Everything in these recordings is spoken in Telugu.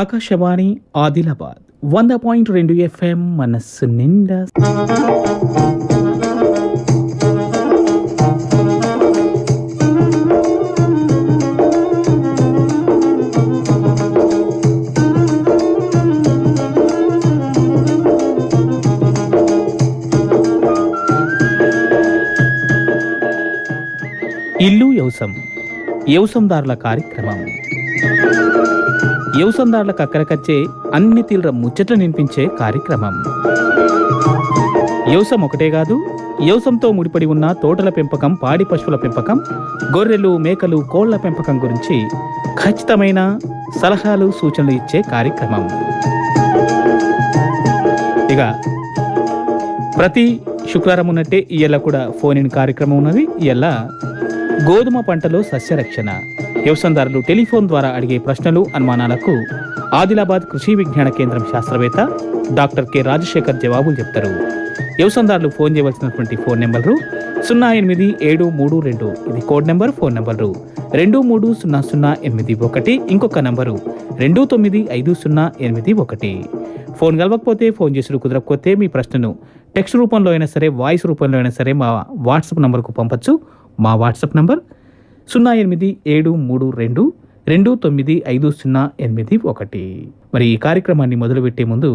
ఆకాశవాణి ఆదిలాబాద్ వంద పాయింట్ రెండు ఎఫ్ఎం మనస్సు నిండా. ఇల్లు యవసం యవసందారుల కార్యక్రమం. యవసందారులకు అక్కరకచ్చే అన్ని తీవ్ర ముచ్చట్లు నినిపించే కార్యక్రమం. యవసం ఒకటే కాదు యవసంతో ముడిపడి ఉన్న తోటల పెంపకం పాడి పశువుల పెంపకం గొర్రెలు మేకలు కోళ్ళ పెంపకం గురించి ఖచ్చితమైన సలహాలు సూచనలు ఇచ్చే కార్యక్రమం. ఇక ప్రతి శుక్రవారం ఉన్నట్టే ఇయ్యాల కూడా ఫోన్ ఇన్ కార్యక్రమం ఉన్నది. ఇయ్యాల గోధుమ పంటలో సస్యరక్షణ. వ్యవసాయదారులు టెలిఫోన్ ద్వారా అడిగే ప్రశ్నలు అనుమానాలకు ఆదిలాబాద్ కృషి విజ్ఞాన కేంద్రం శాస్త్రవేత్త డాక్టర్ కె. రాజశేఖర్ జవాబులు చెప్తారు. వ్యవసాయదారులు ఫోన్ చేయవలసినటువంటి ఫోన్ నెంబర్లు సున్నా ఎనిమిది ఏడు మూడు రెండు. ఇది కోడ్ నెంబర్ ఫోన్ నెంబర్లు రెండు మూడు సున్నా సున్నా ఎనిమిది ఒకటి. ఇంకొక నంబరు రెండు తొమ్మిది ఐదు సున్నా ఎనిమిది ఒకటి. ఫోన్ కలవకపోతే ఫోన్ చేసుడు కుదరకపోతే మీ ప్రశ్నను టెక్స్ట్ రూపంలో అయినా సరే వాయిస్ రూపంలో అయినా సరే మా వాట్సాప్ నంబర్కు పంపచ్చు. మా వాట్సాప్ నంబర్ సున్నా ఎనిమిది ఏడు మూడు రెండు రెండు తొమ్మిది ఐదు సున్నా ఎనిమిది ఒకటి. మరి ఈ కార్యక్రమాన్ని మొదలుపెట్టే ముందు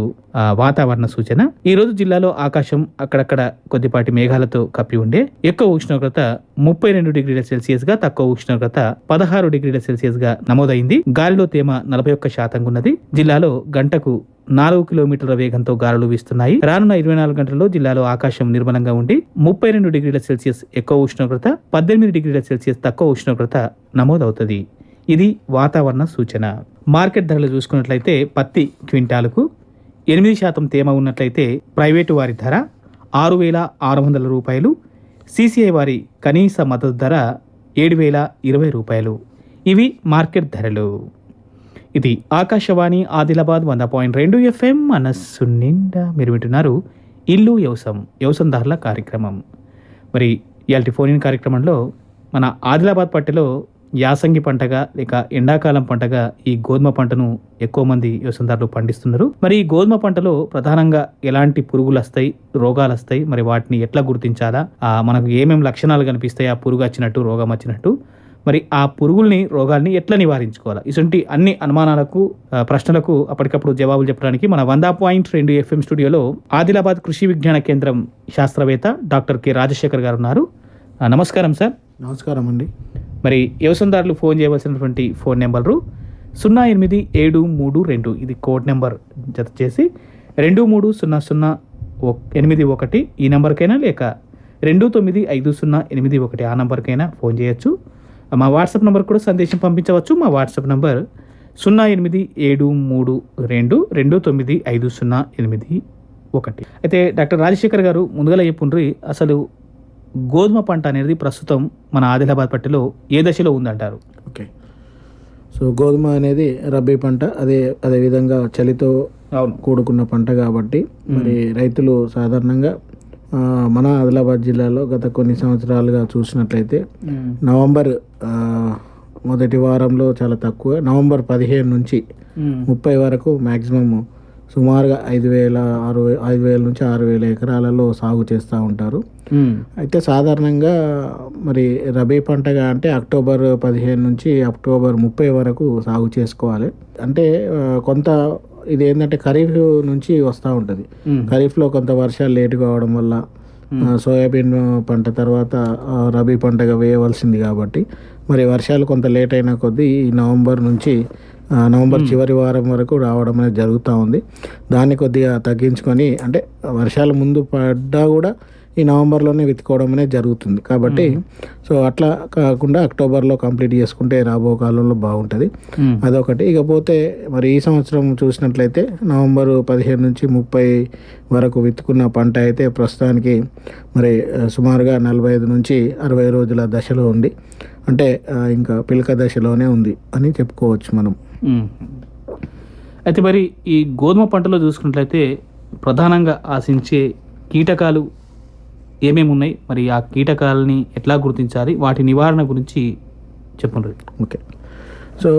వాతావరణ సూచన. ఈ రోజు జిల్లాలో ఆకాశం అక్కడక్కడ కొద్దిపాటి మేఘాలతో కప్పి ఉండే. ఎక్కువ ఉష్ణోగ్రత ముప్పై రెండు డిగ్రీల సెల్సియస్గా తక్కువ ఉష్ణోగ్రత పదహారు డిగ్రీల సెల్సియస్గా నమోదైంది. గాలిలో తేమ నలభై ఒక్క శాతంగా ఉన్నది. జిల్లాలో గంటకు నాలుగు కిలోమీటర్ల వేగంతో గాలులు వీస్తున్నాయి. రానున్న ఇరవై నాలుగు గంటల్లో జిల్లాలో ఆకాశం నిర్మలంగా ఉండి ముప్పై రెండు డిగ్రీల సెల్సియస్ ఎక్కువ ఉష్ణోగ్రత పద్దెనిమిది డిగ్రీల సెల్సియస్ తక్కువ ఉష్ణోగ్రత నమోదవుతుంది. ఇది వాతావరణ సూచన. మార్కెట్ ధరలు చూసుకున్నట్లయితే పత్తి క్వింటాలకు ఎనిమిది శాతం తేమ ఉన్నట్లయితే ప్రైవేటు వారి ధర ఆరు వేల ఆరు వందల రూపాయలు సిసిఐ వారి కనీస మద్దతు ధర ఏడు వేల ఇరవై రూపాయలు. ఇవి మార్కెట్ ధరలు. ఇది ఆకాశవాణి ఆదిలాబాద్ వంద పాయింట్ రెండు ఎఫ్ఎం మనస్సు నిండా మీరు వింటున్నారు ఇల్లు యవసం యవసందారుల కార్యక్రమం. మరి ఇలాంటి ఫోన్ ఇన్ కార్యక్రమంలో మన ఆదిలాబాద్ పట్టెలో యాసంగి పంటగా లేక ఎండాకాలం పంటగా ఈ గోధుమ పంటను ఎక్కువ మంది వ్యవసాయదారులు పండిస్తున్నారు. మరి ఈ గోధుమ పంటలో ప్రధానంగా ఎలాంటి పురుగులు వస్తాయి రోగాలు వస్తాయి మరి వాటిని ఎట్లా గుర్తించాలా? మనకు ఏమేమి లక్షణాలు కనిపిస్తాయి ఆ పురుగు వచ్చినట్టు రోగం వచ్చినట్టు? మరి ఆ పురుగుల్ని రోగాల్ని ఎట్లా నివారించుకోవాలి? ఇటువంటి అన్ని అనుమానాలకు ప్రశ్నలకు అప్పటికప్పుడు జవాబులు చెప్పడానికి మన వంద పాయింట్ రెండు ఎఫ్ఎం స్టూడియోలో ఆదిలాబాద్ కృషి విజ్ఞాన కేంద్రం శాస్త్రవేత్త డాక్టర్ కె రాజశేఖర్ గారు ఉన్నారు నమస్కారం సార్. నమస్కారం అండి. మరి వ్యవసాయదారులు ఫోన్ చేయవలసినటువంటి ఫోన్ నెంబరు సున్నా ఎనిమిది ఏడు మూడు రెండు. ఇది కోడ్ నెంబర్ జత చేసి రెండు మూడు సున్నా సున్నా ఎనిమిది ఒకటి ఈ నెంబర్కైనా లేక రెండు తొమ్మిది ఐదు సున్నా ఎనిమిది ఒకటి ఆ నెంబర్కైనా ఫోన్ చేయొచ్చు. మా వాట్సాప్ నెంబర్ కూడా సందేశం పంపించవచ్చు. మా వాట్సాప్ నెంబర్ సున్నా ఎనిమిది ఏడు మూడు రెండు రెండు తొమ్మిది ఐదు సున్నా ఎనిమిది ఒకటి. అయితే డాక్టర్ రాజశేఖర్ గారు ముందుగా చెప్పుండ్రి అసలు గోధుమ పంట అనేది ప్రస్తుతం మన ఆదిలాబాద్ పట్టిలో ఏ దశలో ఉందంటారు? ఓకే. సో గోధుమ అనేది రబీ పంట అదే అదేవిధంగా చలితో కూడుకున్న పంట కాబట్టి మరి రైతులు సాధారణంగా మన ఆదిలాబాద్ జిల్లాలో గత కొన్ని సంవత్సరాలుగా చూసినట్లయితే నవంబర్ మొదటి వారంలో చాలా తక్కువ. నవంబర్ పదిహేను నుంచి ముప్పై వరకు మ్యాక్సిమం సుమారుగా ఐదు వేల ఆరు ఐదు వేల నుంచి ఆరు వేల ఎకరాలలో సాగు చేస్తూ ఉంటారు. అయితే సాధారణంగా మరి రబీ పంటగా అంటే అక్టోబర్ పదిహేను నుంచి అక్టోబర్ ముప్పై వరకు సాగు చేసుకోవాలి. అంటే కొంత ఇది ఏంటంటే ఖరీఫ్ నుంచి వస్తూ ఉంటుంది. ఖరీఫ్లో కొంత వర్షాలు లేటు కావడం వల్ల సోయాబీన్ పంట తర్వాత రబీ పంటగా వేయవలసింది కాబట్టి మరి వర్షాలు కొంత లేట్ అయిన కొద్దీ ఈ నవంబర్ నుంచి నవంబర్ చివరి వారం వరకు రావడం అనేది జరుగుతూ ఉంది. దాన్ని కొద్దిగా తగ్గించుకొని అంటే వర్షాలు ముందు పడ్డా కూడా ఈ నవంబర్లోనే విత్తుకోవడం అనేది జరుగుతుంది. కాబట్టి సో అట్లా కాకుండా అక్టోబర్లో కంప్లీట్ చేసుకుంటే రాబో కాలంలో బాగుంటుంది. అదొకటి. ఇకపోతే మరి ఈ సంవత్సరం చూసినట్లయితే నవంబర్ పదిహేను నుంచి ముప్పై వరకు విత్తుకున్న పంట అయితే ప్రస్తుతానికి మరి సుమారుగా నలభై ఐదు నుంచి అరవై రోజుల దశలో ఉంది. అంటే ఇంకా పిలక దశలోనే ఉంది అని చెప్పుకోవచ్చు మనం. అయితే మరి ఈ గోధుమ పంటలో చూసుకున్నట్లయితే ప్రధానంగా ఆశించే కీటకాలు ఏమేమి ఉన్నాయి? మరి ఆ కీటకాలని ఎట్లా గుర్తించాలి? వాటి నివారణ గురించి చెప్పండి ఓకే. సో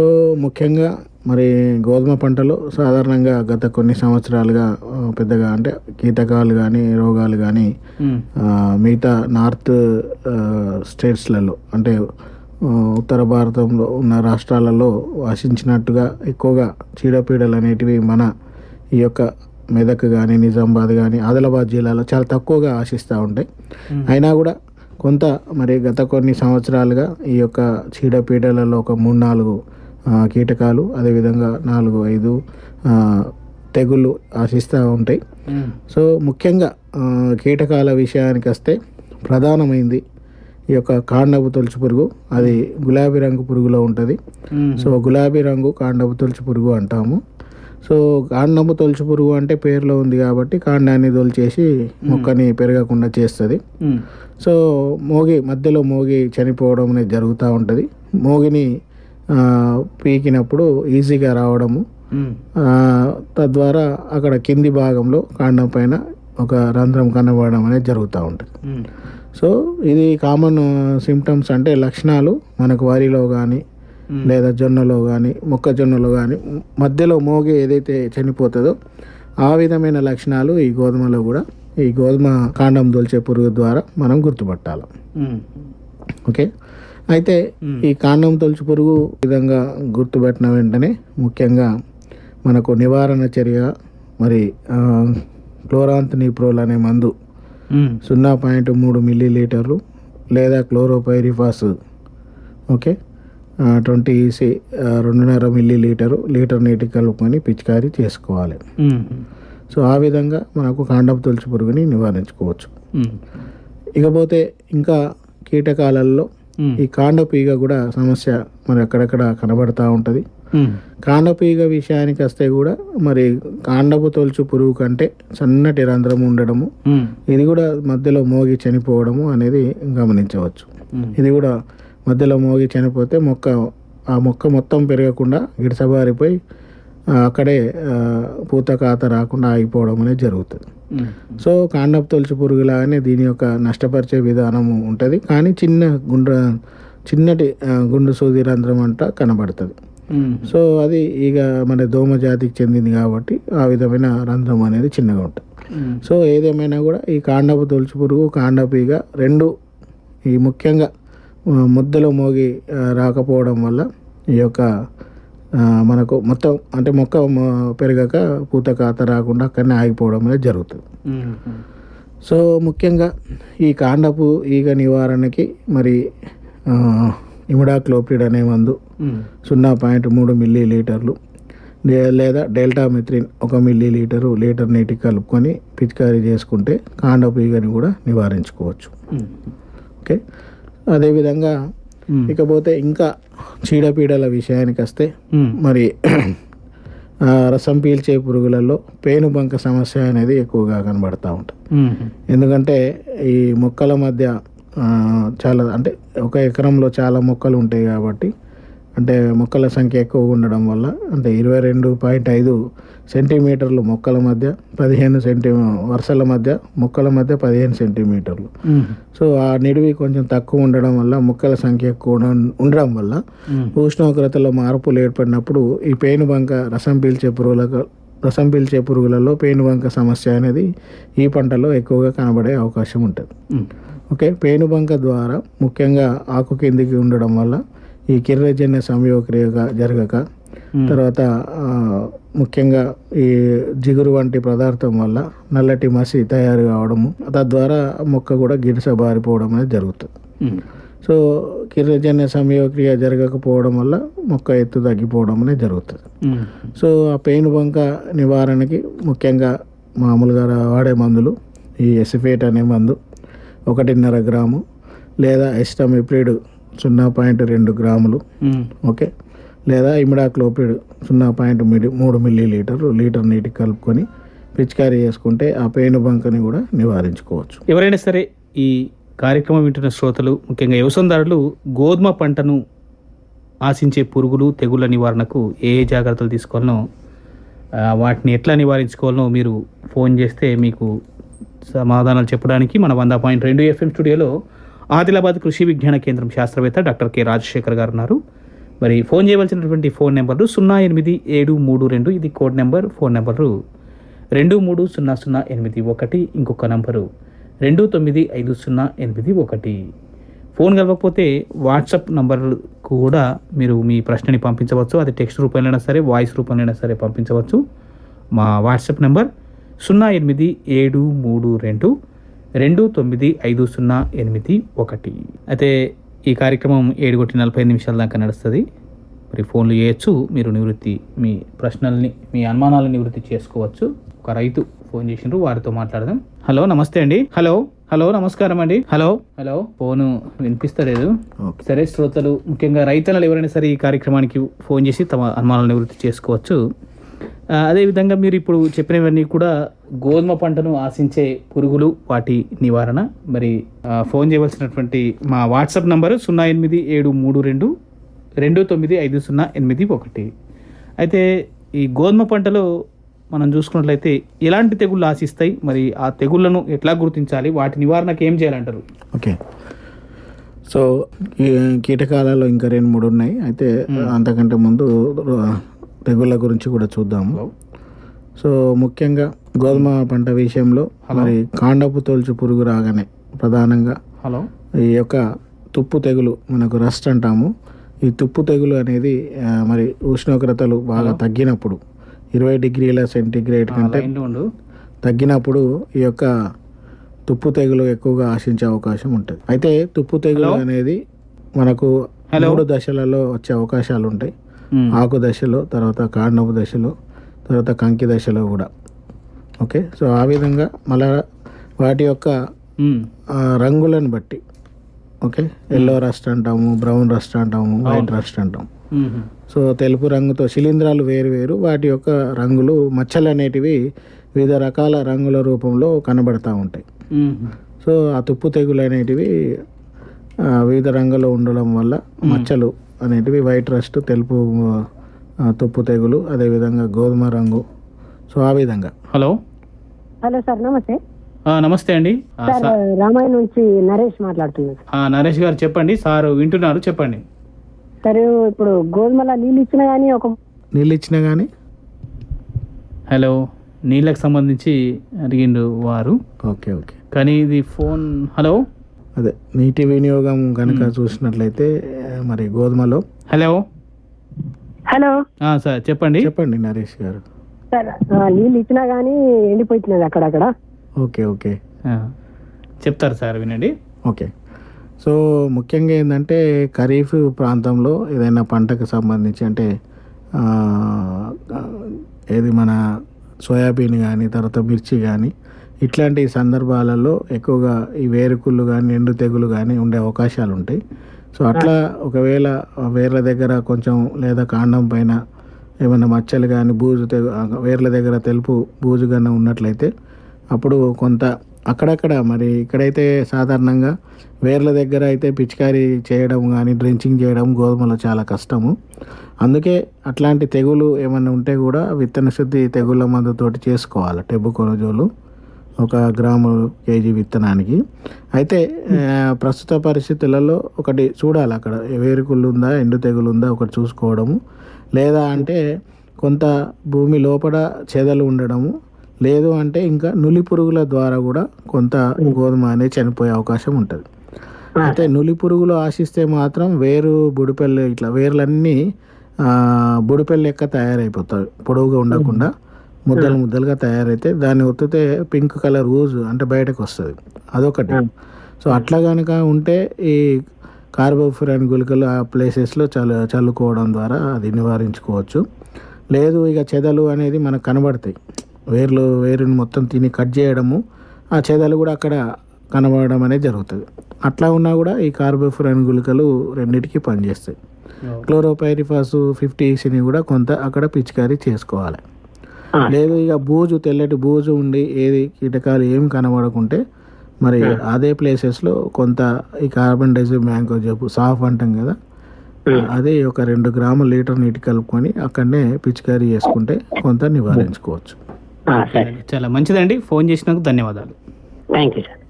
ముఖ్యంగా మరి గోధుమ పంటలో సాధారణంగా గత కొన్ని సంవత్సరాలుగా పెద్దగా అంటే కీటకాలు కానీ రోగాలు కానీ మిగతా నార్త్ స్టేట్స్లలో అంటే ఉత్తర భారతంలో ఉన్న రాష్ట్రాలలో ఆశించినట్టుగా ఎక్కువగా చీడపీడలు అనేటివి మన ఈ యొక్క మెదక్ కానీ నిజామాబాద్ కానీ ఆదిలాబాద్ జిల్లాలో చాలా తక్కువగా ఆశిస్తూ ఉంటాయి. అయినా కూడా కొంత మరి గత కొన్ని సంవత్సరాలుగా ఈ యొక్క చీడపీడలలో ఒక మూడు నాలుగు కీటకాలు అదేవిధంగా నాలుగు ఐదు తెగుళ్ళు ఆశిస్తూ ఉంటాయి. సో ముఖ్యంగా కీటకాల విషయానికి వస్తే ప్రధానమైంది ఈ యొక్క కాండపు తొలుచు పురుగు. అది గులాబీ రంగు పురుగులో ఉంటుంది. సో గులాబీ రంగు కాండపు తొలుచు పురుగు అంటాము. సో కాండపు తొలుచు పురుగు అంటే పేరులో ఉంది కాబట్టి కాండాన్ని తొలిచేసి మొక్కని పెరగకుండా చేస్తుంది. సో మోగి మధ్యలో మోగి చనిపోవడం అనేది జరుగుతూ ఉంటుంది. మోగిని పీకినప్పుడు ఈజీగా రావడము. తద్వారా అక్కడ కింది భాగంలో కాండం పైన ఒక రంధ్రం కనబడడం అనేది జరుగుతూ ఉంటుంది. సో ఇది కామన్ సిమ్టమ్స్ అంటే లక్షణాలు మనకు వరిలో కానీ లేదా జొన్నలో కానీ మొక్కజొన్నలో కానీ మధ్యలో మోగి ఏదైతే చనిపోతుందో ఆ విధమైన లక్షణాలు ఈ గోధుమలో కూడా ఈ గోధుమ కాండం దొల్చే పురుగు ద్వారా మనం గుర్తుపట్టాలి. Um, okay? అయితే మ్మ్. ఈ కాండం తొలుచు పురుగు విధంగా గుర్తుపెట్టిన వెంటనే ముఖ్యంగా మనకు నివారణ చర్య మరి ఆ, క్లోరాంతనిప్రోల్ అనే మందు సున్నా పాయింట్ మూడు మిల్లీ లీటర్లు లేదా క్లోరోపైరిఫాస్ ఓకే? ట్వంటీ ఈసీ రెండున్నర మిల్లీ లీటరు లీటర్ నీటి కలుపుకొని పిచికారీ చేసుకోవాలి. సో ఆ విధంగా మనకు కాండం తొలుచు పురుగుని నివారించుకోవచ్చు. ఇకపోతే ఇంకా కీటకాలలో ఈ కాండపీగ కూడా సమస్య మరి అక్కడక్కడ కనబడతా ఉంటుంది. కాండపీగ విషయానికి వస్తే కూడా మరి కాండపు తొలుచు పురుగు కంటే సన్నటి రంధ్రం ఉండడము ఇది కూడా మధ్యలో మోగి చనిపోవడము అనేది గమనించవచ్చు. ఇది కూడా మధ్యలో మోగి చనిపోతే మొక్క ఆ మొక్క మొత్తం పెరగకుండా గిడసబారిపోయి అక్కడే పూత కాత రాకుండా ఆగిపోవడం అనేది జరుగుతుంది. సో కాండపు తొలుచు పురుగులాగానే దీని యొక్క నష్టపరిచే విధానం ఉంటుంది. కానీ చిన్న గుండ్ర చిన్నటి గుండు సూది రంధ్రం అంట కనబడుతుంది. సో అది ఇక మన దోమ జాతికి చెందింది కాబట్టి ఆ విధమైన రంధ్రం అనేది చిన్నగా ఉంటుంది. సో ఏదేమైనా కూడా ఈ కాండపు తొలుచు పురుగు కాండపీగ రెండు ఈ ముఖ్యంగా ముద్దలో మోగి రాకపోవడం వల్ల ఈ యొక్క మనకు మొత్తం అంటే మొక్క పెరగక పూత కాత రాకుండా అక్కడనే ఆగిపోవడం అనేది జరుగుతుంది. సో ముఖ్యంగా ఈ కాండపు ఈగ నివారణకి మరి ఆ, ఇమిడాక్లోపిడ్ అనే మందు సున్నా పాయింట్ మూడు మిల్లీ లీటర్లు లేదా డెల్టా మిత్రిన్ ఒక మిల్లీ లీటరు లీటర్ నీటికి కలుపుకొని పిచికారీ చేసుకుంటే కాండపు ఈగని కూడా నివారించుకోవచ్చు. ఓకే? అదేవిధంగా ఇకపోతే ఇంకా చీడపీడల విషయానికి వస్తే మరి రసం పీల్చే పురుగులలో పేనుబంక సమస్య అనేది ఎక్కువగా కనబడతా ఉంటుంది. ఎందుకంటే ఈ మొక్కల మధ్య చాలా అంటే ఒక ఎకరంలో చాలా మొక్కలు ఉంటాయి కాబట్టి అంటే మొక్కల సంఖ్య ఎక్కువ ఉండడం వల్ల అంటే ఇరవై రెండు పాయింట్ ఐదు సెంటీమీటర్లు మొక్కల మధ్య పదిహేను సెంటీ వరుసల మధ్య మొక్కల మధ్య పదిహేను సెంటీమీటర్లు. సో ఆ నిడివి కొంచెం తక్కువ ఉండడం వల్ల మొక్కల సంఖ్య ఎక్కువ ఉండ- ఉండడం వల్ల ఉష్ణోగ్రతలో మార్పులు ఏర్పడినప్పుడు ఈ పేనుబంక రసం పీల్చే పురుగులకు రసం పీల్చే పురుగులలో పేనుబంక సమస్య అనేది ఈ పంటలో ఎక్కువగా కనబడే అవకాశం ఉంటుంది. ఓకే? పేనుబంక ద్వారా ముఖ్యంగా ఆకు కిందికి ఉండడం వల్ల ఈ కిర్రజన్య సంయోగక్రియగా జరగక తర్వాత ముఖ్యంగా ఈ జిగురు వంటి పదార్థం వల్ల నల్లటి మసి తయారు కావడము తద్వారా మొక్క కూడా గిరిస బారిపోవడం అనేది జరుగుతుంది. సో కిరజన్య సంయోగక్రియ జరగకపోవడం వల్ల మొక్క ఎత్తు తగ్గిపోవడం అనేది జరుగుతుంది. సో ఆ పెయిన్ బంక నివారణకి ముఖ్యంగా మామూలుగా వాడే మందులు ఈ ఎసిఫేట్ అనే మందు ఒకటిన్నర గ్రాము లేదా ఎస్టమిప్రిడ్ సున్నా పాయింట్ రెండు గ్రాములు ఓకే? లేదా ఇమిడాక్లోపిడ్ సున్నా పాయింట్ మిడి మూడు మిల్లీ లీటర్ లీటర్ నీటికి కలుపుకొని పిచికారీ చేసుకుంటే ఆ పెయిన్ బంకని కూడా నివారించుకోవచ్చు. ఎవరైనా సరే ఈ కార్యక్రమం వింటున్న శ్రోతలు ముఖ్యంగా వ్యవసాయదారులు గోధుమ పంటను ఆశించే పురుగులు తెగుళ్ళ నివారణకు ఏ ఏ జాగ్రత్తలు తీసుకోవాలనో వాటిని ఎట్లా నివారించుకోవాలనో మీరు ఫోన్ చేస్తే మీకు సమాధానాలు చెప్పడానికి మన వంద పాయింట్ రెండు ఎఫ్ఎం స్టూడియోలో ఆదిలాబాద్ కృషి విజ్ఞాన కేంద్రం శాస్త్రవేత్త డాక్టర్ కె రాజశేఖర్ గారు ఉన్నారు మరి ఫోన్ చేయవలసినటువంటి ఫోన్ నెంబర్లు సున్నా ఎనిమిది ఏడు మూడు రెండు ఇది కోడ్ నెంబర్ ఫోన్ నెంబరు రెండు మూడు సున్నా సున్నా ఎనిమిది ఒకటి ఇంకొక నంబరు రెండు తొమ్మిది ఐదు సున్నా ఎనిమిది ఒకటి. ఫోన్ కలవకపోతే వాట్సాప్ నంబర్ కూడా మీరు మీ ప్రశ్నని పంపించవచ్చు. అది టెక్స్ట్ రూపంలో సరే వాయిస్ రూపంలో సరే పంపించవచ్చు. మా వాట్సాప్ నెంబర్ సున్నా ఎనిమిది ఏడు మూడు రెండు రెండు తొమ్మిది ఐదు సున్నా ఎనిమిది ఒకటి. అయితే ఈ కార్యక్రమం ఏడు కొట్టి నలభై నిమిషాల దాకా నడుస్తుంది. మరి ఫోన్లు చేయొచ్చు మీరు నివృత్తి మీ ప్రశ్నల్ని మీ అనుమానాలను నివృత్తి చేసుకోవచ్చు. ఒక రైతు ఫోన్ చేసిండ్రు వారితో మాట్లాడదాం. హలో నమస్తే అండి. హలో హలో నమస్కారం అండి. Hello hello. ఫోను వినిపిస్తలేదు. సరే శ్రోతలు ముఖ్యంగా రైతన్నలు ఎవరైనా సరే ఈ కార్యక్రమానికి ఫోన్ చేసి తమ అనుమానాలను నివృత్తి చేసుకోవచ్చు. అదేవిధంగా మీరు ఇప్పుడు చెప్పినవన్నీ కూడా గోధుమ పంటను ఆశించే పురుగులు వాటి నివారణ. మరి ఫోన్ చేయవలసినటువంటి మా వాట్సాప్ నంబరు సున్నా ఎనిమిది ఏడు మూడు రెండు రెండు తొమ్మిది ఐదు సున్నా ఎనిమిది ఒకటి. అయితే ఈ గోధుమ పంటలో మనం చూసుకున్నట్లయితే ఎలాంటి తెగుళ్ళు ఆశిస్తాయి? మరి ఆ తెగుళ్ళను ఎట్లా గుర్తించాలి? వాటి నివారణకు ఏం చేయాలంటారు? ఓకే. సో కీటకాలలో ఇంకా రెండు మూడు ఉన్నాయి. అయితే అంతకంటే ముందు తెగుళ్ళ గురించి కూడా చూద్దాము. సో ముఖ్యంగా గోధుమ పంట విషయంలో మరి కాండపు తోల్చు పురుగు రాగానే ప్రధానంగా హలో. ఈ యొక్క తుప్పు తెగులు మనకు రస్ట్ అంటాము. ఈ తుప్పు తెగులు అనేది మరి ఉష్ణోగ్రతలు బాగా తగ్గినప్పుడు ఇరవై డిగ్రీల సెంటీగ్రేడ్ కంటే తగ్గినప్పుడు ఈ యొక్క తుప్పు తెగులు ఎక్కువగా ఆశించే అవకాశం ఉంటుంది. అయితే తుప్పు తెగులు అనేది మనకు మూడు దశలలో వచ్చే అవకాశాలు ఉంటాయి. ఆకు దశలో తర్వాత కాండపు దశలో తర్వాత కంకి దశలో కూడా. ఓకే సో ఆ విధంగా మళ్ళా వాటి యొక్క. ఆ, రంగులను బట్టి. ఓకే ఎల్లో రస్ట్ అంటాము బ్రౌన్ రస్ట్ అంటాము వైట్ రస్ట్ అంటాము. సో తెలుపు రంగుతో శిలీంధ్రాలు వేరు వేరు వాటి యొక్క రంగులు మచ్చలు అనేటివి వివిధ రకాల రంగుల రూపంలో కనబడతా ఉంటాయి. సో ఆ తుప్పు తెగులు అనేటివి వివిధ రంగులో ఉండడం వల్ల మచ్చలు అనేటివి వైట్ రస్ట్ తెలుపు తుప్పు తెగులు అదేవిధంగా గోధుమ రంగు. సో ఆ విధంగా. హలో? హలో సార్ నమస్తే. ఆ, నమస్తే అండి. రామాయణ నుంచి నరేష్ మాట్లాడుతున్నాను ఆ, నరేష్ గారు చెప్పండి. సార్ వింటున్నారు చెప్పండి. సార్ ఇప్పుడు గోధుమల నీళ్ళు ఇచ్చినా కానీ ఒక నీళ్ళు ఇచ్చినా కానీ హలో నీళ్ళకి సంబంధించి అడిగిండు వారు. Okay okay. కానీ ఇది ఫోన్ హలో? అదే నీటి వినియోగం కనుక చూసినట్లయితే ఆ, మరి గోధుమలో. హలో. హలో. ఆ, సార్ చెప్పండి. చెప్పండి నరేష్ గారు. సార్ ఆ, నీళ్ళు ఇచ్చినా కానీ ఎండిపోతున్నది అక్కడక్కడ ఓకే ఓకే. చెప్తారు సార్ వినండి. ఓకే. సో ముఖ్యంగా ఏంటంటే ఖరీఫ్ ప్రాంతంలో ఏదైనా పంటకు సంబంధించి అంటే ఆ, ఏది మన సోయాబీన్ కానీ తర్వాత మిర్చి కానీ ఇట్లాంటి సందర్భాలలో ఎక్కువగా ఈ వేరుకుళ్ళు కానీ ఎండు తెగులు కానీ ఉండే అవకాశాలు ఉంటాయి సో అట్లా ఒకవేళ వేర్ల దగ్గర కొంచెం లేదా కాండం పైన ఏమైనా మచ్చలు కానీ బూజు తెగు వేర్ల దగ్గర తెలుపు బూజు కానీ ఉన్నట్లయితే అప్పుడు కొంత అక్కడక్కడ మరి ఇక్కడైతే సాధారణంగా వేర్ల దగ్గర అయితే పిచికారీ చేయడం కానీ డ్రించింగ్ చేయడం గోధుమలో చాలా కష్టము. అందుకే అట్లాంటి తెగులు ఏమైనా ఉంటే కూడా విత్తన శుద్ధి తెగుళ్ళ మందుతోటి చేసుకోవాలి టెబ్బు కొనుజోలు. ఒక గ్రాము కేజీ విత్తనానికి. అయితే ప్రస్తుత పరిస్థితులలో ఒకటి చూడాలి అక్కడ. వేరుకుళ్ళు ఉందా ఎండు తెగులు ఉందా ఒకటి చూసుకోవడము. లేదా అంటే కొంత భూమి లోపల చెదలు ఉండడము. లేదు అంటే ఇంకా నులి పురుగుల ద్వారా కూడా కొంత గోధుమ అనేది చనిపోయే అవకాశం ఉంటుంది. అయితే నులి పురుగులు ఆశిస్తే మాత్రం వేరు బుడిపెల్లి ఇట్లా వేర్లన్నీ ఆ, బుడిపెల్లి లెక్క తయారైపోతాయి పొడవుగా ఉండకుండా. ముద్దలు ముద్దలుగా తయారైతే దాన్ని ఒత్తితే పింక్ కలర్ ఊజు అంటే బయటకు వస్తుంది. అదొకటి. సో అట్లా కనుక ఉంటే ఈ కార్బోఫిరాన్ గుళికలు ఆ ప్లేసెస్లో చల్లు చల్లుకోవడం ద్వారా అది నివారించుకోవచ్చు. లేదు ఇక చెదలు అనేది మనకు కనబడతాయి. వేర్లు వేరుని మొత్తం తిని కట్ చేయడము ఆ చెదలు కూడా అక్కడ కనబడడం అనేది జరుగుతుంది. అట్లా ఉన్నా కూడా ఈ కార్బోఫిరాన్ గుళికలు రెండింటికి పనిచేస్తాయి. క్లోరోపైరిఫాస్ ఫిఫ్టీ ఈసీని కూడా కొంత అక్కడ పిచికారీ చేసుకోవాలి. లేదు ఇక బూజు తెల్లటి బూజు ఉండి ఏది కీటకాలు ఏం కనబడకుంటే మరి అదే ప్లేసెస్లో కొంత ఈ కార్బన్ డైజైమ్ మ్యాంగో జబ్బు సాఫ్ అంటాం కదా. అదే ఒక రెండు గ్రాముల లీటర్ నీటి కలుపుకొని అక్కడనే పిచికారీ చేసుకుంటే కొంత నివారించుకోవచ్చు. సరే. చాలా మంచిదండి. ఫోన్ చేసినందుకు ధన్యవాదాలు. థ్యాంక్ యూ సార్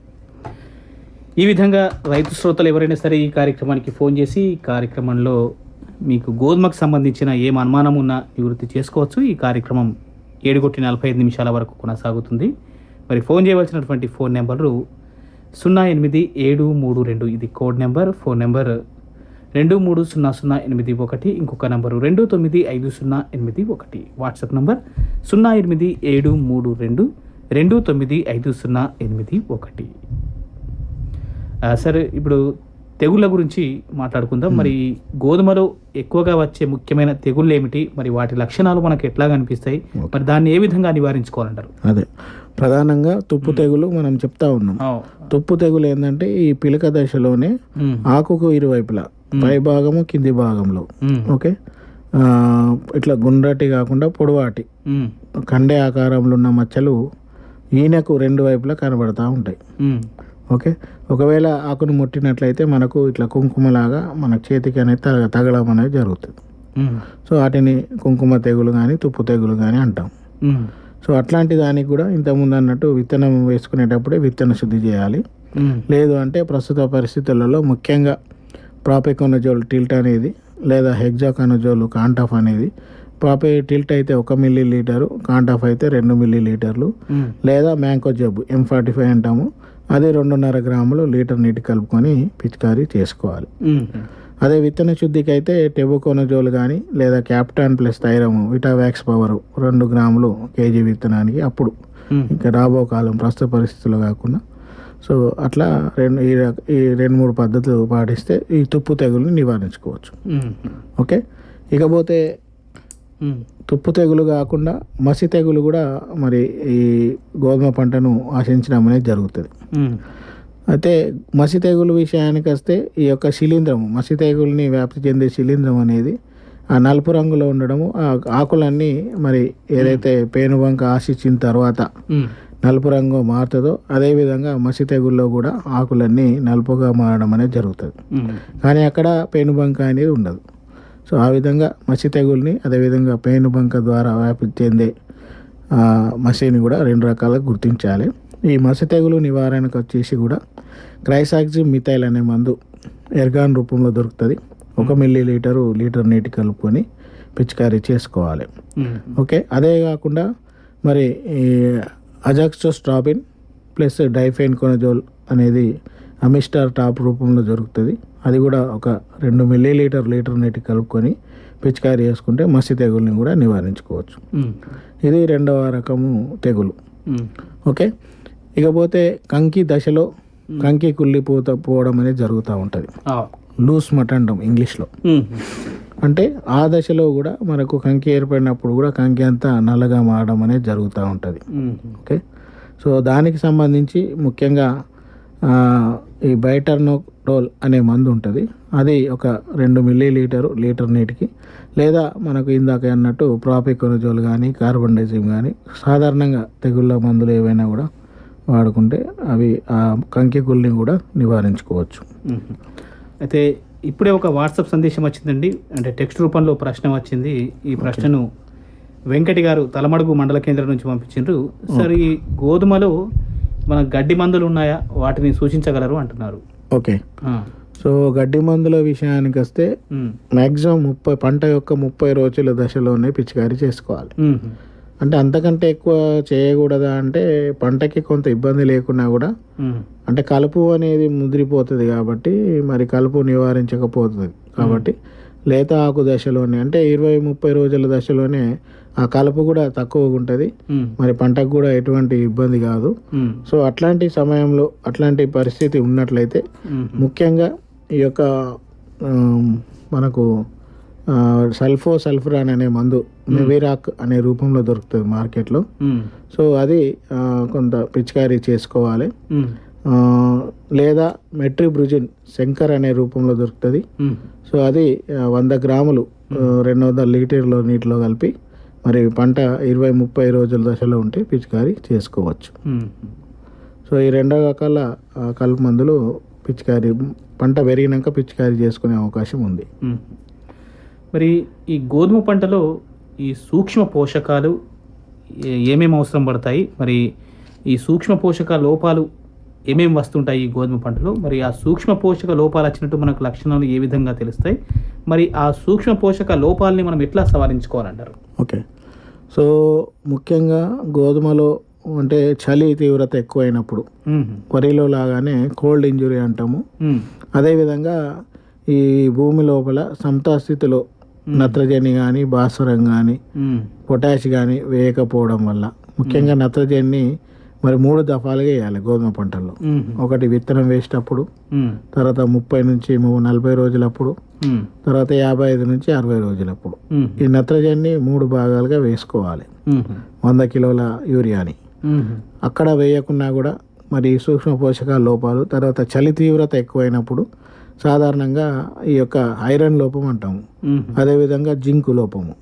ఈ విధంగా రైతు శ్రోతలు ఎవరైనా సరే ఈ కార్యక్రమానికి ఫోన్ చేసి ఈ కార్యక్రమంలో మీకు గోధుమకు సంబంధించిన ఏం అనుమానం ఉన్నా నివృత్తి చేసుకోవచ్చు. ఈ కార్యక్రమం ఏడు కొట్టి నలభై ఐదు నిమిషాల వరకు కొనసాగుతుంది. మరి ఫోన్ చేయవలసినటువంటి ఫోన్ నెంబరు సున్నా ఎనిమిది ఏడు మూడు రెండు. ఇది కోడ్ నెంబర్. ఫోన్ నెంబర్ రెండు మూడు సున్నా సున్నా ఎనిమిది ఒకటి. ఇంకొక నంబరు రెండు తొమ్మిది ఐదు సున్నా ఎనిమిది ఒకటి. వాట్సాప్ నంబర్ సున్నా ఎనిమిది ఏడు మూడు రెండు రెండు తొమ్మిది ఐదు సున్నా ఎనిమిది ఒకటి. సార్ సరే ఇప్పుడు తెగుళ్ళ గురించి మాట్లాడుకుందాం. మరి గోధుమలో ఎక్కువగా వచ్చే ముఖ్యమైన తెగుళ్ళు ఏమిటి మరి వాటి లక్షణాలు మనకు ఎట్లా కనిపిస్తాయి మరి దాన్ని ఏ విధంగా నివారించుకోవాలంటారు? అదే. ప్రధానంగా తుప్పు తెగులు మనం చెప్తా ఉన్నాం. తుప్పు తెగులు ఏంటంటే ఈ పిలక దశలోనే ఆకుకు ఇరువైపులా పై భాగము కింది భాగంలో. ఓకే? ఇట్లా గుండ్రటి కాకుండా పొడవాటి. కండే ఆకారంలో ఉన్న మచ్చలు ఈనెకు రెండు వైపులా కనబడతా ఉంటాయి. ఓకే? ఒకవేళ ఆకును ముట్టినట్లయితే మనకు ఇట్లా కుంకుమలాగా మన చేతికి అనేది తగ తగలడం అనేది జరుగుతుంది. సో వాటిని కుంకుమ తెగులు కానీ తుప్పు తెగులు కానీ అంటాం. సో అట్లాంటి దానికి కూడా ఇంతకుముందు అన్నట్టు విత్తనం వేసుకునేటప్పుడే విత్తన శుద్ధి చేయాలి. లేదు అంటే ప్రస్తుత పరిస్థితులలో ముఖ్యంగా ప్రాపికొనజోల్ టిల్ట్ అనేది లేదా హెగ్జాకనజోల్ కాంటాఫ్ అనేది ప్రాపే టిల్ట్ అయితే ఒక మిల్లీ లీటరు కాంటాఫ్ అయితే రెండు మిల్లీ లీటర్లు లేదా మ్యాంకో జబ్బు ఎం ఫార్టీ ఫైవ్ అంటాము. అది రెండున్నర గ్రాములు లీటర్ నీటి కలుపుకొని పిచికారీ చేసుకోవాలి. అదే విత్తన శుద్ధికి అయితే టెబుకోనజోల్ కానీ లేదా captan plus thiram Vitavax power రెండు గ్రాములు కేజీ విత్తనానికి అప్పుడు. ఇంకా రాబో కాలం ప్రస్తుత పరిస్థితుల్లో కాకుండా. సో అట్లా రెండు ఈ రెండు మూడు పద్ధతులు పాటిస్తే ఈ తుప్పు తెగుల్ని నివారించుకోవచ్చు. ఓకే? ఇకపోతే తుప్పు తెగులు కాకుండా మసి తెగులు కూడా మరి ఈ గోధుమ పంటను ఆశించడం అనేది జరుగుతుంది. అయితే మసి తెగులు విషయానికి వస్తే ఈ యొక్క శిలీంధ్రం మసి తెగుల్ని వ్యాప్తి చెందే శిలీంధ్రం అనేది ఆ నలుపు రంగులో ఉండడము ఆ ఆకులన్నీ మరి ఏదైతే పేనుబంక ఆశించిన తర్వాత నలుపు రంగు మారుతుందో అదేవిధంగా మసి తెగుల్లో కూడా ఆకులన్నీ నలుపుగా మారడం అనేది జరుగుతుంది. కానీ అక్కడ పేనుబంక అనేది ఉండదు. సో ఆ విధంగా మసి తెగుల్ని అదేవిధంగా పేనుబంక ద్వారా వ్యాప్తి చెందే మసిని కూడా రెండు రకాలుగా గుర్తించాలి. ఈ మసి తెగులు నివారణకు వచ్చేసి కూడా క్రైసాక్సిమ్ మిథైల్ అనే మందు ఎర్గాన్ రూపంలో దొరుకుతుంది. ఒక మిల్లీ లీటరు లీటర్ నీటి కలుపుకొని పిచికారీ చేసుకోవాలి. ఓకే అదే కాకుండా మరి ఈ అజాక్సోస్ట్రాబిన్ ప్లస్ డైఫైన్ కొనజోల్ అనేది అమిస్టార్ టాప్ రూపంలో దొరుకుతుంది. అది కూడా ఒక రెండు మిల్లీ లీటర్ లీటర్ నీటి కలుపుకొని పిచికారీ చేసుకుంటే మసి తెగుల్ని కూడా నివారించుకోవచ్చు. ఇది రెండవ రకము తెగులు. ఓకే? ఇకపోతే కంకి దశలో కంకి కుళ్ళిపోత పోవడం అనేది జరుగుతూ ఉంటుంది. లూస్ మట్ అంటాం ఇంగ్లీష్లో అంటే ఆ దశలో కూడా మనకు కంకి ఏర్పడినప్పుడు కూడా కంకి అంతా నల్లగా మారడం అనేది జరుగుతూ ఉంటుంది. ఓకే? సో దానికి సంబంధించి ముఖ్యంగా ఈ బైటర్నోడోల్ అనే మందు ఉంటుంది. అది ఒక రెండు మిల్లీ లీటరు లీటర్ నీటికి. లేదా మనకు ఇందాక అన్నట్టు ప్రాపికొనజోల్ కానీ కార్బన్ డైజిమ్ కానీ సాధారణంగా తెగుళ్ళ మందులు ఏవైనా కూడా వాడుకుంటే అవి ఆ కంకి కుల్ని కూడా నివారించుకోవచ్చు. అయితే ఇప్పుడే ఒక వాట్సాప్ సందేశం వచ్చిందండి. అంటే టెక్స్ట్ రూపంలో ప్రశ్న వచ్చింది. ఈ ప్రశ్నను వెంకటి గారు తలమడుగు మండల కేంద్రం నుంచి పంపించారు సార్ ఈ గోధుమలో మన గడ్డి మందులు ఉన్నాయా? వాటిని సూచించగలరు అంటున్నారు. ఓకే. సో గడ్డి మందుల విషయానికి వస్తే మ్యాక్సిమం ముప్పై పంట యొక్క ముప్పై రోజుల దశలోనే పిచికారీ చేసుకోవాలి. అంటే అంతకంటే ఎక్కువ చేయకూడదా అంటే పంటకి కొంత ఇబ్బంది లేకున్నా కూడా అంటే కలుపు అనేది ముదిరిపోతుంది కాబట్టి మరి కలుపు నివారించకపోతుంది కాబట్టి లేత ఆకు దశలోనే అంటే ఇరవై ముప్పై రోజుల దశలోనే ఆ కలుపు కూడా తక్కువగా ఉంటుంది. మరి పంటకు కూడా ఎటువంటి ఇబ్బంది కాదు. సో అట్లాంటి సమయంలో అట్లాంటి పరిస్థితి ఉన్నట్లయితే ముఖ్యంగా ఈ యొక్క మనకు సల్ఫో సల్ఫరాన్ అనే మందు మెవిరాక్ అనే రూపంలో దొరుకుతుంది మార్కెట్లో. సో అది కొంత పిచికారీ చేసుకోవాలి. లేదా మెట్రిబ్రుజిన్ శంకర్ అనే రూపంలో దొరుకుతుంది. సో అది వంద గ్రాములు రెండు వందల లీటర్ల నీటిలో కలిపి మరి పంట ఇరవై ముప్పై రోజుల దశలో ఉంటే పిచికారీ చేసుకోవచ్చు. సో ఈ రెండో రకాల కలుపు మందులు పిచికారీ పంట పెరిగినాక పిచికారీ చేసుకునే అవకాశం ఉంది. మరి ఈ గోధుమ పంటలో ఈ సూక్ష్మ పోషకాలు ఏమేమి అవసరం పడతాయి? మరి ఈ సూక్ష్మ పోషక లోపాలు ఏమేమి వస్తుంటాయి ఈ గోధుమ పంటలో? మరి ఆ సూక్ష్మ పోషక లోపాలు వచ్చినట్టు మనకు లక్షణాలు ఏ విధంగా తెలుస్తాయి? మరి ఆ సూక్ష్మ పోషక లోపాలని మనం ఎట్లా సవరించుకోవాలంటారు? ఓకే. సో ముఖ్యంగా గోధుమలో అంటే చలి తీవ్రత ఎక్కువైనప్పుడు. వరిలో లాగానే కోల్డ్ ఇంజురీ అంటాము. అదేవిధంగా ఈ భూమి లోపల సమతాస్థితిలో నత్రజని కానీ భాస్వరం కానీ. పొటాష్ కానీ వేయకపోవడం వల్ల ముఖ్యంగా నత్రజని మరి మూడు దఫాలుగా వేయాలి గోధుమ పంటల్లో. ఒకటి విత్తనం వేసేటప్పుడు. తర్వాత ముప్పై నుంచి నలభై రోజులప్పుడు. తర్వాత యాభై ఐదు నుంచి అరవై రోజులప్పుడు. ఈ నత్రజని మూడు భాగాలుగా వేసుకోవాలి. వంద కిలోల యూరియాని. అక్కడ వేయకున్నా కూడా మరి సూక్ష్మ పోషకాల లోపాలు తర్వాత చలి తీవ్రత ఎక్కువైనప్పుడు సాధారణంగా ఈ యొక్క ఐరన్ లోపం అంటాము. అదేవిధంగా జింకు లోపము.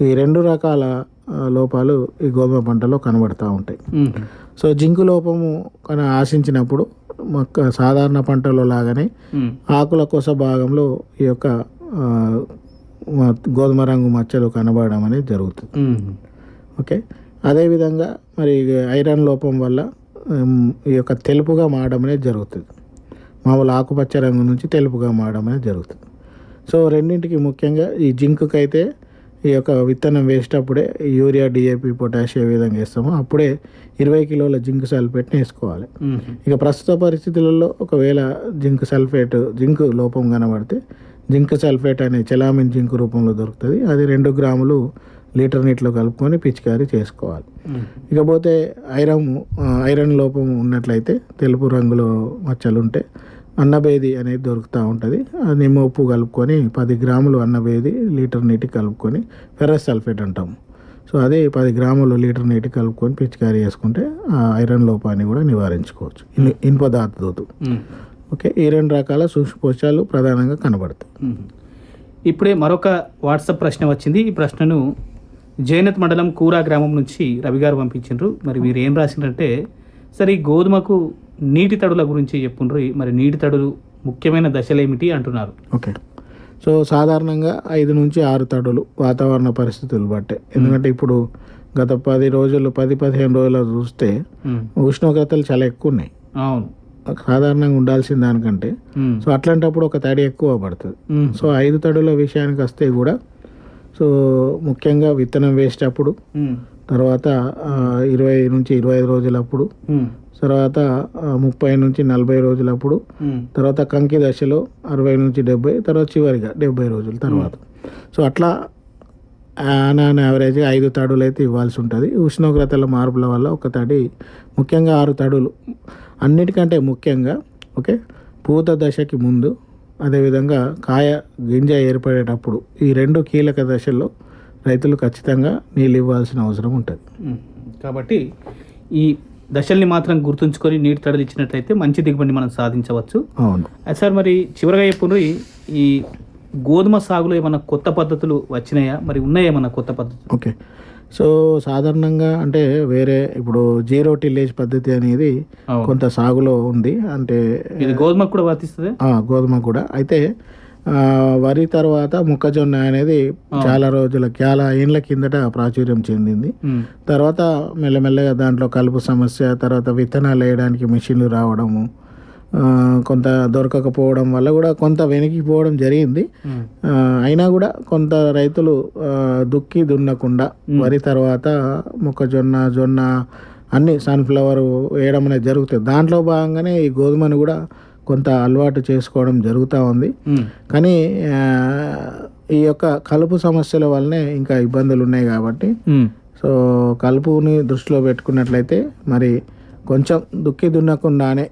ఈ రెండు రకాల లోపాలు ఈ గోధుమ పంటలో కనబడుతూ ఉంటాయి. సో జింకు లోపము కన ఆశించినప్పుడు మొక్క సాధారణ పంటలో లాగానే. ఆకుల కొస భాగంలో ఈ యొక్క గోధుమ రంగు మచ్చలు కనబడడం అనేది జరుగుతుంది. ఓకే అదేవిధంగా మరి ఐరన్ లోపం వల్ల ఈ యొక్క తెలుపుగా మారడం అనేది జరుగుతుంది మామూలు ఆకుపచ్చ రంగు నుంచి తెలుపుగా మారడం అనేది జరుగుతుంది సో రెండింటికి ముఖ్యంగా ఈ జింకుకి అయితే ఈ యొక్క విత్తనం వేసేటప్పుడే యూరియా డిఏపి పొటాష్ ఏ విధంగా వేస్తామో అప్పుడే ఇరవై కిలోల జింక్ సల్ఫేట్ని వేసుకోవాలి. ఇక ప్రస్తుత పరిస్థితులలో ఒకవేళ జింక్ సల్ఫేట్ జింక్ లోపం కనబడితే జింక్ సల్ఫేట్ అనే చెలామిన్ జింక్ రూపంలో దొరుకుతుంది అది రెండు గ్రాములు లీటర్ నీటిలో కలుపుకొని పిచికారీ చేసుకోవాలి. ఇకపోతే ఐరన్ ఐరన్ లోపం ఉన్నట్లయితే తెలుపు రంగులో మచ్చలు ఉంటే అన్నబేది అనేది దొరుకుతూ ఉంటుంది. నిమ్మ ఉప్పు కలుపుకొని పది గ్రాములు అన్నబేది లీటర్ నీటి కలుపుకొని ఫెరస్ సల్ఫేట్ అంటాము సో అదే పది గ్రాములు లీటర్ నీటి కలుపుకొని పిచికారీ చేసుకుంటే ఆ ఐరన్ లోపాన్ని కూడా నివారించుకోవచ్చు. ఇన్- ఇనుప మ్మ్. ఓకే ఈ రెండు రకాల సూక్ష్మ పోషకాలు ప్రధానంగా కనబడతాయి. ఇప్పుడే మరొక వాట్సాప్ ప్రశ్న వచ్చింది. ఈ ప్రశ్నను జైనత్ మండలం కూరా గ్రామం నుంచి రవి గారు పంపించారు మరి మీరు ఏం రాసిందంటే సరే ఈ గోధుమకు నీటి తడుల గురించి చెప్పుండ్రు మరి నీటి తడులు ముఖ్యమైన దశలు ఏమిటి అంటున్నారు ఓకే సో సాధారణంగా ఐదు నుంచి ఆరు తడులు వాతావరణ పరిస్థితులు బట్టే ఎందుకంటే ఇప్పుడు గత పది రోజులు పది పదిహేను రోజులు చూస్తే. ఉష్ణోగ్రతలు చాలా ఎక్కువ ఉన్నాయి అవును సాధారణంగా ఉండాల్సిన దానికంటే. సో అట్లాంటప్పుడు ఒక తడి ఎక్కువ పడుతుంది. సో ఐదు తడుల విషయానికి వస్తే కూడా సో ముఖ్యంగా విత్తనం వేసేటప్పుడు. తర్వాత ఇరవై నుంచి ఇరవై ఐదు రోజులప్పుడు. తర్వాత ముప్పై నుంచి నలభై రోజులప్పుడు. తర్వాత కంకి దశలో అరవై నుంచి డెబ్బై తర్వాత చివరిగా డెబ్బై రోజుల తర్వాత సో అట్లా ఆన్ యావరేజ్ ఐదు తడులు అయితే ఇవ్వాల్సి ఉంటుంది ఉష్ణోగ్రతల మార్పుల వల్ల ఒక తడి ముఖ్యంగా ఆరు తడులు అన్నిటికంటే ముఖ్యంగా ఓకే పూత దశకి ముందు అదేవిధంగా కాయ గింజ ఏర్పడేటప్పుడు ఈ రెండు కీలక దశల్లో రైతులు ఖచ్చితంగా నీళ్ళు ఇవ్వాల్సిన అవసరం ఉంటుంది. కాబట్టి ఈ దశల్ని మాత్రం గుర్తుంచుకొని నీటి తడులు ఇచ్చినట్లయితే మంచి దిగుబడి మనం సాధించవచ్చు. అవును. సార్ మరి చివరిగా చెప్పుండ్రు ఈ- గోధుమ సాగులో ఏమైనా కొత్త పద్ధతులు వచ్చినాయా? మరి ఉన్నాయా ఏమన్నా కొత్త పద్ధతులు? ఓకే. సో సాధారణంగా అంటే వేరే ఇప్పుడు జీరో టిల్లేజ్ పద్ధతి అనేది. కొంత సాగులో ఉంది. అంటే ఇది గోధుమకు కూడా వర్తిస్తుంది? గోధుమ కూడా. అయితే వరి తర్వాత మొక్కజొన్న అనేది చాలా రోజుల చాలా ఏళ్ళ కిందట ప్రాచుర్యం చెందింది. తర్వాత మెల్లమెల్లగా దాంట్లో కలుపు సమస్య తర్వాత విత్తనాలు వేయడానికి మిషన్లు రావడము కొంత దొరకకపోవడం వల్ల కూడా కొంత వెనక్కిపోవడం జరిగింది. అయినా కూడా కొంత రైతులు దుక్కి దున్నకుండా వరి తర్వాత మొక్కజొన్న జొన్న అన్ని సన్ఫ్లవర్ వేయడం అనేది జరుగుతుంది. దాంట్లో భాగంగానే ఈ గోధుమను కూడా కొంత అలవాటు చేసుకోవడం జరుగుతూ ఉంది. కానీ ఈ యొక్క కలుపు సమస్యల వల్లనే ఇంకా ఇబ్బందులు ఉన్నాయి కాబట్టి సో కలుపుని దృష్టిలో పెట్టుకున్నట్లయితే మరి కొంచెం దుక్కి దున్నకుండానే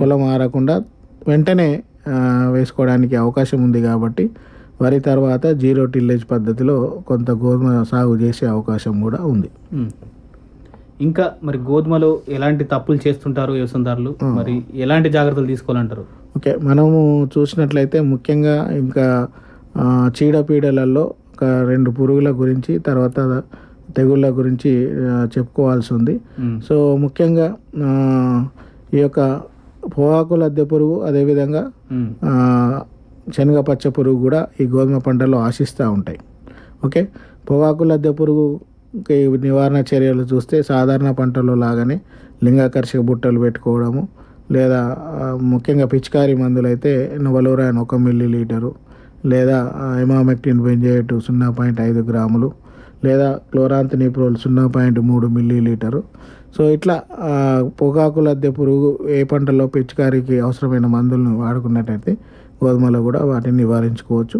పొలం ఆరకుండా వెంటనే వేసుకోవడానికి అవకాశం ఉంది కాబట్టి వరి తర్వాత జీరో టిల్లేజ్ పద్ధతిలో కొంత గోధుమ సాగు చేసే అవకాశం కూడా ఉంది. ఇంకా మరి గోధుమలో ఎలాంటి తప్పులు చేస్తుంటారు వ్యవసాయదారులు? మరి ఎలాంటి జాగ్రత్తలు తీసుకోవాలంటారు? ఓకే మనము చూసినట్లయితే ముఖ్యంగా ఇంకా చీడపీడలలో ఒక రెండు పురుగుల గురించి తర్వాత తెగుళ్ళ గురించి చెప్పుకోవాల్సి ఉంది. సో ముఖ్యంగా ఈ యొక్క పొగాకు లద్దె పురుగు అదేవిధంగా శనగ పచ్చ పురుగు కూడా ఈ గోధుమ పంటలో ఆశిస్తూ ఉంటాయి. ఓకే పొగాకు లద్దె పురుగుకి నివారణ చర్యలు చూస్తే సాధారణ పంటల్లో లాగానే లింగాకర్షక బుట్టలు పెట్టుకోవడము లేదా ముఖ్యంగా పిచికారీ మందులు అయితే ఒక మిల్లీ లీటరు లేదా ఎమామెక్టిన్ బెంజేటు సున్నా పాయింట్ ఐదు గ్రాములు లేదా క్లోరాంతనిప్రోల్ సున్నా పాయింట్ మూడు మిల్లీ లీటరు సో ఇట్లా పొగాకు లద్దె పురుగు ఏ పంటలో పిచికారీకి అవసరమైన మందులను వాడుకున్నట్టయితే గోధుమలో కూడా వాటిని నివారించుకోవచ్చు.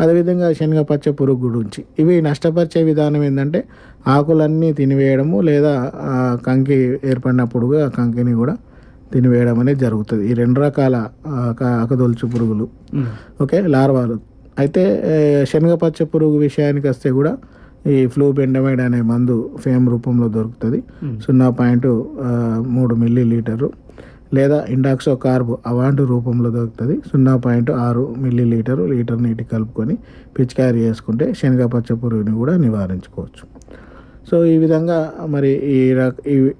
అదేవిధంగా శనగ పచ్చ పురుగు గురించి. ఇవి నష్టపరిచే విధానం ఏంటంటే ఆకులన్నీ తినివేయడము లేదా కంకి ఏర్పడినప్పుడు ఆ కంకిని కూడా తినివేయడం అనేది జరుగుతుంది. ఈ రెండు రకాల ఆకదొలుచు పురుగులు. ఓకే? లార్వాలు. అయితే శనగ పచ్చ పురుగు విషయానికి వస్తే కూడా ఈ ఫ్లూ బెండమైడ్ అనే మందు ఫేమ్ రూపంలో దొరుకుతుంది. సున్నా పాయింట్ మూడు మిల్లీ లీటరు లేదా ఇండాక్సో కార్బ్ అవాంటు రూపంలో దొరుకుతుంది. సున్నా పాయింట్ ఆరు మిల్లీ లీటరు లీటర్ నీటి కలుపుకొని పిచికారీ చేసుకుంటే శనగ పచ్చ పురుగుని కూడా నివారించుకోవచ్చు. సో ఈ విధంగా మరి ఈ రక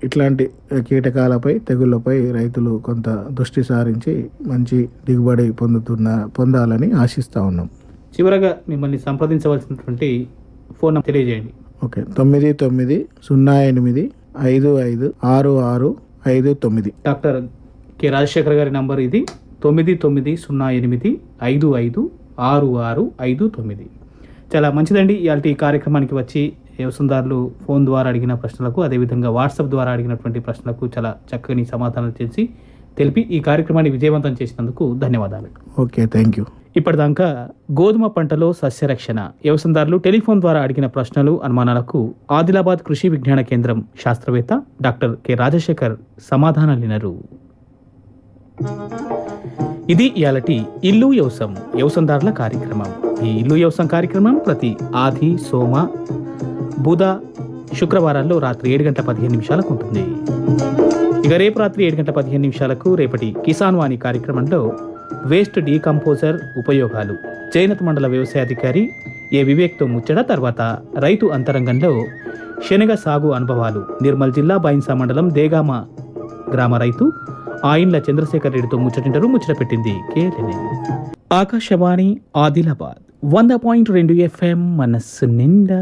ఇట్లాంటి కీటకాలపై తెగుళ్ళపై రైతులు కొంత దృష్టి సారించి మంచి దిగుబడి పొందుతున్న పొందాలని ఆశిస్తూ ఉన్నాం. చివరగా మిమ్మల్ని సంప్రదించవలసినటువంటి ఫోన్ నంబర్ తెలియజేయండి. ఓకే. తొమ్మిది తొమ్మిది సున్నా ఎనిమిది ఐదు ఐదు ఆరు ఆరు ఐదు తొమ్మిది. డాక్టర్ కె రాజశేఖర్ గారి నంబర్ ఇది. తొమ్మిది తొమ్మిది సున్నా ఎనిమిది ఐదు ఐదు ఆరు ఆరు ఐదు తొమ్మిది. చాలా మంచిదండి. ఇవాళ ఈ కార్యక్రమానికి వచ్చి వ్యవసాయదారులు ఫోన్ ద్వారా అడిగిన ప్రశ్నలకు అదేవిధంగా వాట్సాప్ ద్వారా అడిగినటువంటి ప్రశ్నలకు చాలా చక్కని సమాధానాలు చేసి తెలిపి ఈ కార్యక్రమాన్ని విజయవంతం చేసినందుకు ధన్యవాదాలు. ఓకే థ్యాంక్ యూ ఇప్పటిదాకా గోధుమ పంటలో సస్యరక్షణ వ్యవసాయదారులు టెలిఫోన్ ద్వారా అడిగిన ప్రశ్నలు అనుమానాలకు ఆదిలాబాద్ కృషి విజ్ఞాన కేంద్రం శాస్త్రవేత్త డాక్టర్ కె రాజశేఖర్ సమాధానాలు వినరు ఇది ఇయాలటి ఇల్లు వ్యవసం వ్యవసందారుల కార్యక్రమం. ఈ ఇల్లు వ్యవసం కార్యక్రమం ప్రతి ఆది సోమ బుధ శుక్రవారాల్లో రాత్రి ఏడు గంటల పదిహేను నిమిషాలకు ఉంటుంది. ఇక రేపు రాత్రి ఏడు గంటల పదిహేను నిమిషాలకు రేపటి కిసాన్ వాణి కార్యక్రమంలో వేస్ట్ డీకంపోజర్ ఉపయోగాలు. జైనత్ మండల వ్యవసాయాధికారి ఏ వివేక్తో ముచ్చట తర్వాత రైతు అంతరంగంలో శనగ సాగు అనుభవాలు. నిర్మల్ జిల్లా బైన్సా మండలం దేగామ గ్రామ రైతు ఆయిన్ల చంద్రశేఖర్ రెడ్డితో ముచ్చటింటారు ముచ్చట పెట్టింది కేఎల్ఎన్ ఆకాశవాణి ఆదిలాబాద్ వంద పాయింట్ రెండు ఎఫ్ఎం మనస్సు నిండా